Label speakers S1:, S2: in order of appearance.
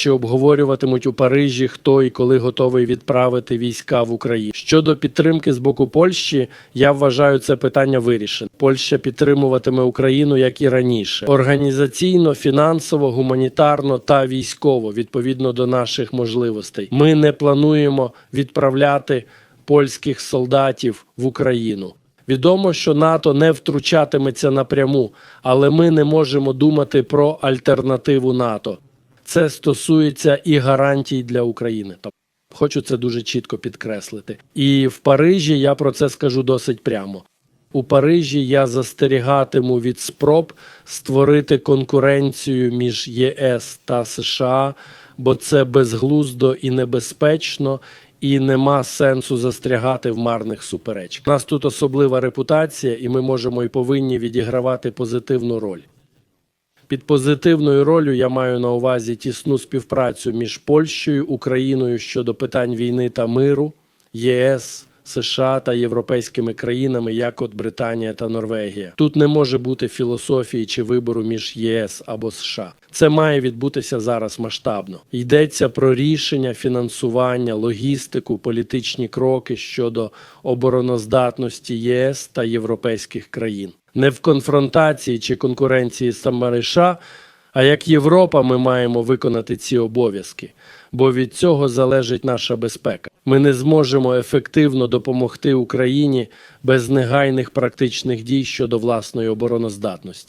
S1: Чи обговорюватимуть у Парижі, хто і коли готовий відправити війська в Україну щодо підтримки з боку Польщі, я вважаю це питання вирішене. Польща підтримуватиме Україну як і раніше, організаційно, фінансово, гуманітарно та військово, відповідно до наших можливостей. Ми не плануємо відправляти польських солдатів в Україну. Відомо, що НАТО не втручатиметься напряму, але ми не можемо думати про альтернативу НАТО. Це стосується і гарантій для України. Хочу це дуже чітко підкреслити. І в Парижі я про це скажу досить прямо. У Парижі я застерігатиму від спроб створити конкуренцію між ЄС та США, бо це безглуздо і небезпечно, і нема сенсу застрягати в марних суперечках. У нас тут особлива репутація, і ми можемо і повинні відігравати позитивну роль. Під позитивною ролью я маю на увазі тісну співпрацю між Польщею, Україною щодо питань війни та миру, ЄС, США та європейськими країнами, як от Британія та Норвегія. Тут не може бути філософії чи вибору між єС або США. Це має відбутися зараз масштабно. Йдеться про рішення, фінансування, логістику, політичні кроки щодо обороноздатності ЄС та європейських країн. Не в конфронтації чи конкуренції з США, а як Європа ми маємо виконати ці обов'язки, бо від цього залежить наша безпека. Ми не зможемо ефективно допомогти Україні без негайних практичних дій щодо власної обороноздатності.